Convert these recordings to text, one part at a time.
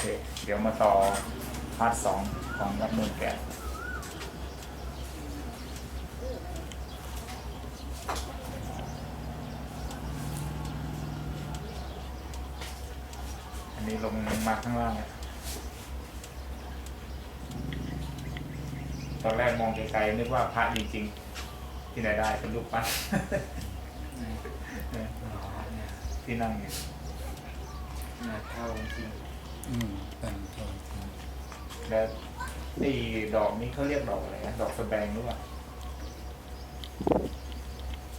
เค เดี๋ยวมาต่อพาร์ทสองของรับนูนแกะอันนี้ลงมาข้างล่างเนี่ยตอนแรกมองไกลๆนึกว่าพระจริงๆ ที่ไหนได้เป็นรูปปั้นอ๋อเนี่ยที่นั่งเนี่ยเนี่ยเข้าจริง อืมเป็นตรงแล้วไอ้ดอกนี้เขาเรียกดอกอะไรนะดอกสแบงหรือเปล่า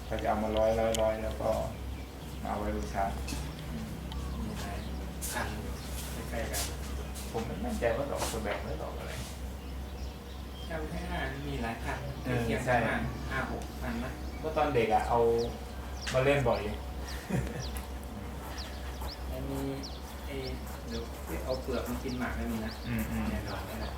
เราจะเอามาร้อยร้อยร้อยแล้วก็มาเอาไว้บูชามีหลายคันอยู่ใกล้ๆกันผมไม่แน่ใจว่าดอกสแบงหรือดอกอะไร จำไม่ได้มีหลายคันเออเทียบใช่ประมาณห้าหกพันนะเมื่อตอนเด็กอะเอามาเล่นบ่อย แล้วมีไอ้เดี๋ยวเอาเปลือกมากินหมากได้มีนะอืมอืมแน่นอนแน่นอน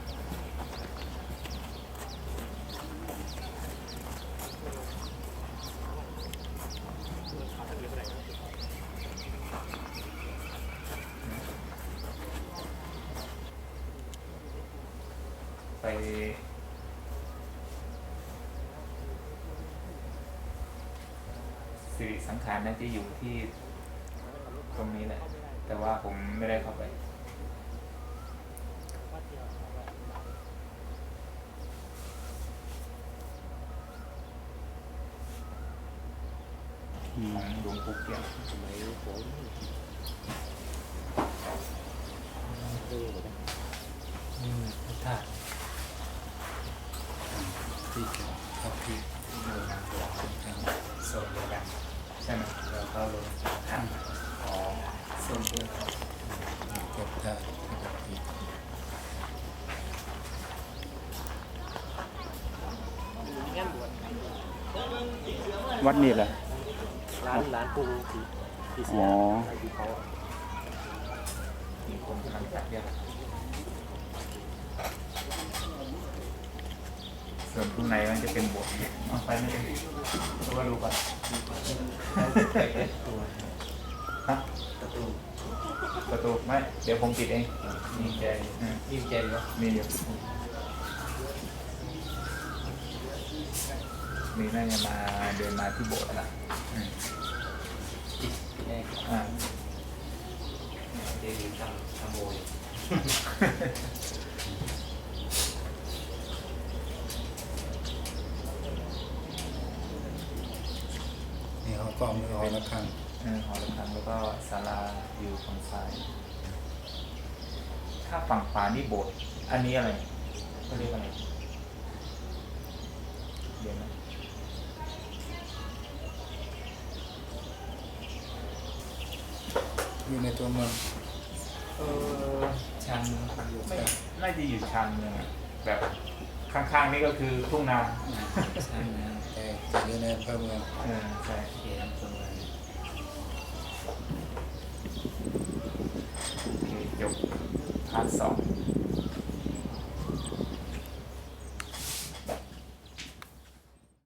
ไปสิริสังขารน่าจะอยู่ที่ตรงนี้แหละ แต่ว่าผมไม่ได้เข้าไป ของหลวงปู่เกี่ยงสมัยผมอืมพระธาตุที่จะเข้าที่มือนางตัวทางโซนเดียวกัน ใช่ไหม เราเข้าลงทาง อ๋อ โซนเดียวกัน พระธาตุที่แบบที่ วัดนี่แหละ ร้านร้านปูที่ที่เสียอ๋อไอ้ที่เขาอะมีคนกำลังจัดเยอะส่วนข้างในมันจะเป็นโบสถ์เอาไปไม่ได้เพราะว่ารู้ก่อนตัวฮะประตูประตูไม่ เดี๋ยวผมปิดเอง มีใจอืมมีใจเหรอมีอยู่ มีน่าจะมาเดินมาที่โบสถ์ละอืมจิตแน่อ่าเจดีย์ทำทำโมยนี่เขาก็มือหอละครั้งเออหอระฆังแล้วก็ศาลาอยู่ฝั่งซ้าย ถ้าฝั่งขวานี่โบสถ์อันนี้อะไรเขาเรียกอะไร เดี๋ยวนะ อยู่ในตัวเมืองเออชันอยู่ไม่ใช่น่าจะอยู่ชันเมืองอะแบบข้างๆนี่ก็คือทุ่งนาชันนะแต่จะอยู่ในอำเภอเมืองเออใช่เขียนตัวอะไรโอเคจบพาร์ทสอง